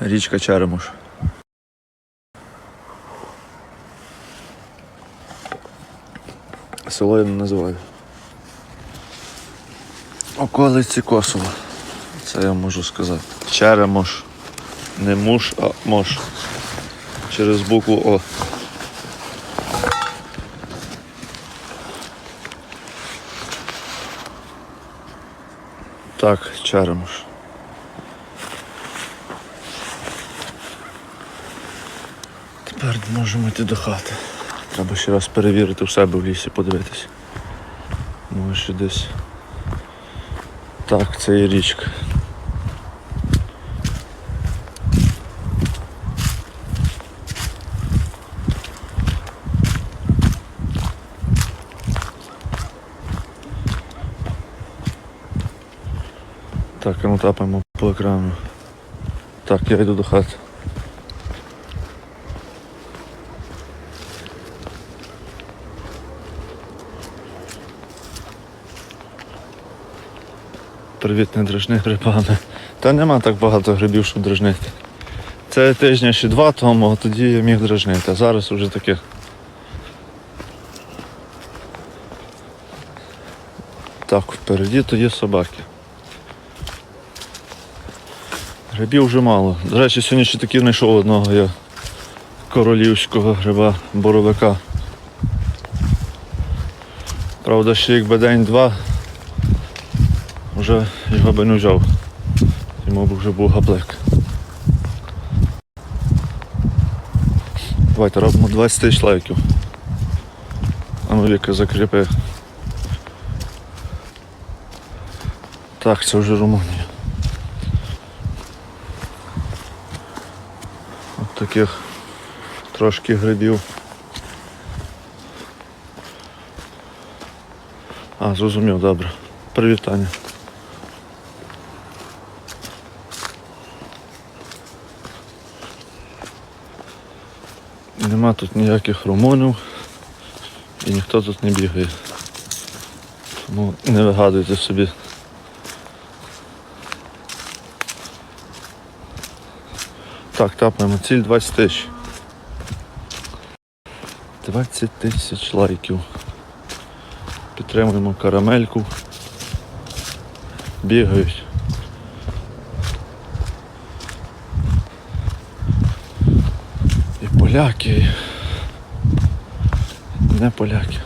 Річка Черемош. Село я не називаю. Околиці Косова. Це я можу сказати. Черемош. Не муш, а мош. Через букву О. Так, Черемош. Тепер можемо йти до хати. Треба ще раз перевірити у себе в лісі, подивитись. Може ще десь. Так, це і річка. Так, ну тапаємо по екрану. Так, я йду до хати. Привіт, не дражни грибами. Та нема так багато грибів, щоб дражнити. Це тижня ще два тому, тоді я міг дражнити, а зараз вже таке. Так, впереді то є собаки. Грибів вже мало. До речі, сьогодні ще таки знайшов одного я королівського гриба боровика. Правда, ще якби день-два вже його би не взяв. Йому б вже був гаплик. Давайте робимо 20 тисяч лайків. А ну Віка закріпи. Так, це вже Румунія. От таких трошки грибів. А, зрозумів, добре. Привітання. Нема тут ніяких румунів і ніхто тут не бігає. Тому не вигадуйте собі. Так, тапаємо ціль 20 тисяч. 20 тисяч лайків. Підтримуємо карамельку. Бігають. І поляки. Не поляки.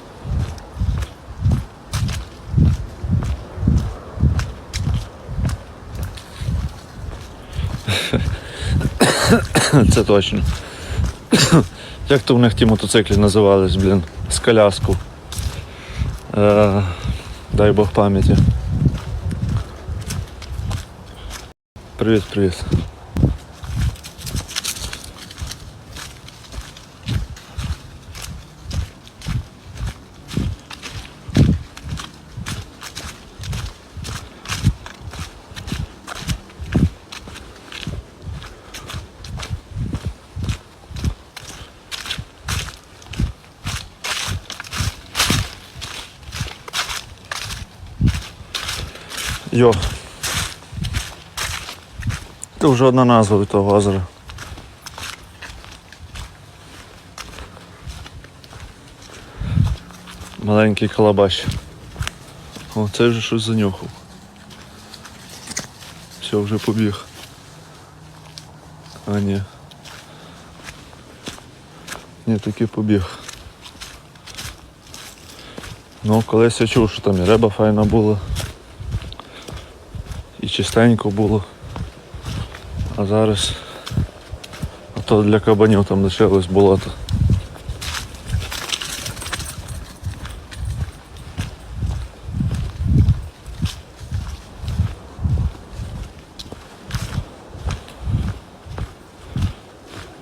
Це точно. Як то в них ті мотоциклі називались, блін, з коляску. Е, дай Бог пам'яті. Привіт, привіт. Йо. Це вже одна назва від того озера. Маленький калабаш. О, це вже щось занюхав. Все, вже побіг. А ні. Ні, таки побіг. Ну, колись я чув, що там і риба файна була. Чистенько було. А зараз а то для кабанів там лишилось болото.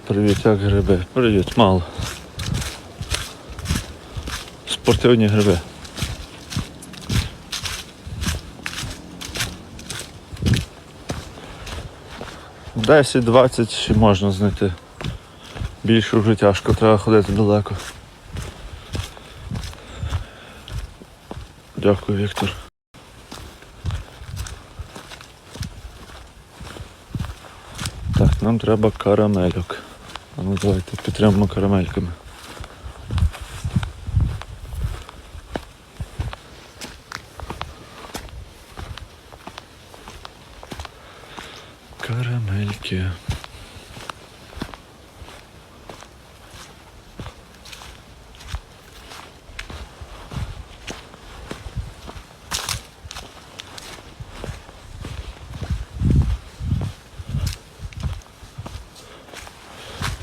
Привіт, як гриби? Привіт, мало. Спортивні гриби. Десять, двадцять ще можна знайти. Більше вже тяжко, треба ходити далеко. Дякую, Віктор. Так, Нам треба карамельок. А ну давайте підтримаємо карамельками. Карамельки.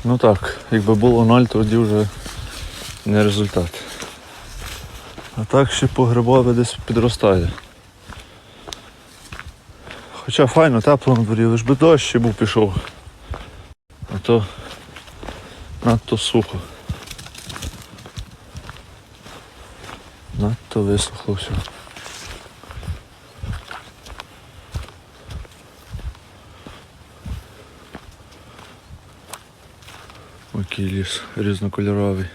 Ну так, якби було ноль, тоді вже не результат. А так ще по грибові десь підростає. Хоча файно, тепло на дворі, лиш би дощ ще був пішов. А то надто сухо. Надто висохло все. Який ліс різнокольоровий.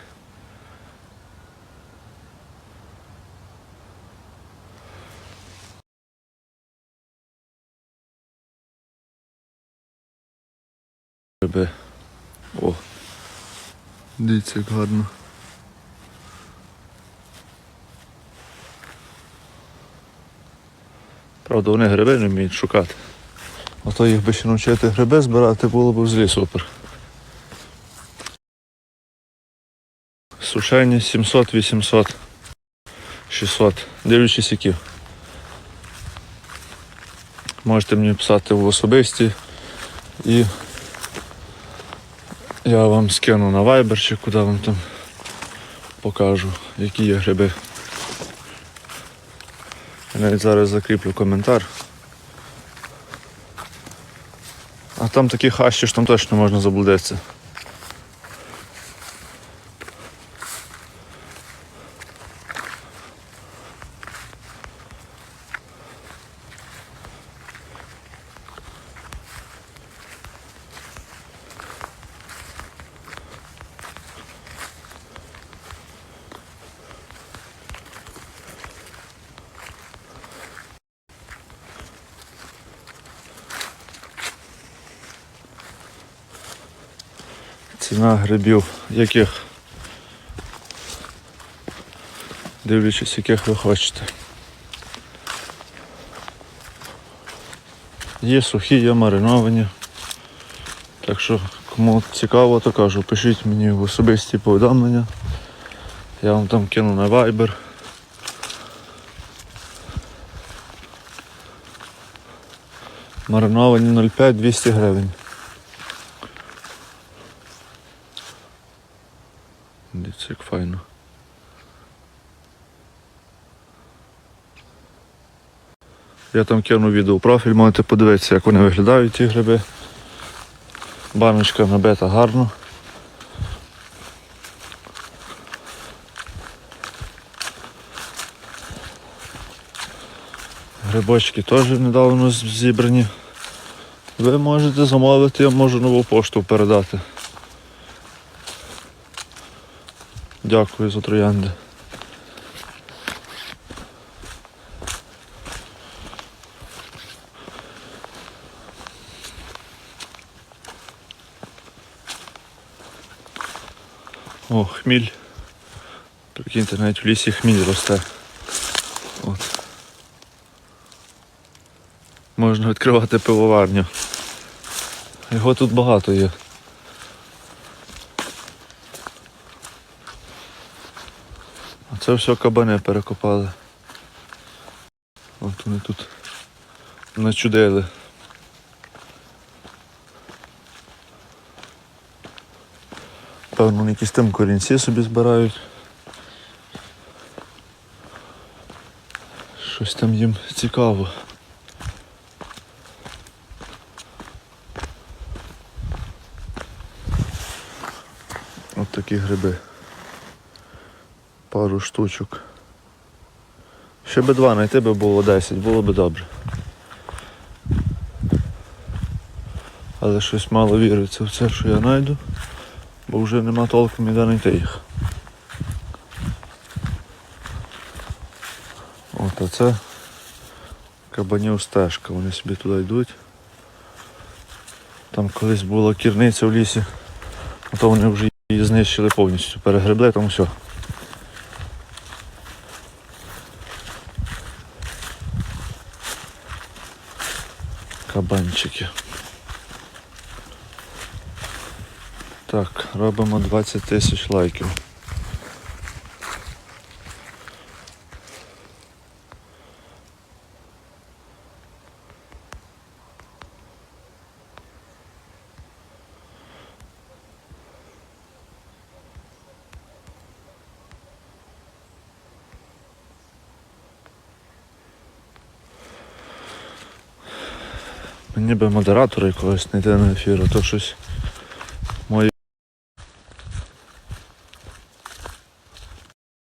Гриби. О. Дивіться, як гарно. Правда, вони гриби не вміють шукати. А то їх би ще навчити гриби збирати було б взагалі супер. Сушені 700, 800, 600, дивлячись які. Можете мені писати в особисті і я вам скину на Viber чи куди вам там покажу, які є гриби. Я навіть зараз закріплю коментар. А там такі хащі, що там точно можна заблудитися. Ціна грибів, яких дивлячись, яких ви хочете. Є сухі, є мариновані. Так що, кому цікаво, то кажу, пишіть мені в особисті повідомлення. Я вам там кину на Viber. Мариновані 0,5 200 гривень. Дивіться, як файно. Я там кину відео профіль, можете подивитися, як вони виглядають, ці гриби. Баночка набита гарно. Грибочки теж недавно зібрані. Ви можете замовити, я можу нову пошту передати. Дякую за троянди. О, хміль. Прикиньте, навіть в лісі хміль росте. От. Можна відкривати пивоварню. Його тут багато є. Це все кабани перекопали. От вони тут начудили. Певно, вони якісь там корінці собі збирають. Щось там їм цікаво. От такі гриби. Пару штучок. Ще би два знайти би було 10, було би добре. Але щось мало віриться в це, що я знайду, бо вже нема толком ніде знайти їх. От а кабанів стежка, вони собі туди йдуть. Там колись була кірниця в лісі, а то вони вже її знищили повністю, перегребли там все. Кабанчики. Так, робимо 20 тисяч лайків. Мені би модератора якогось знайти на ефір, а то щось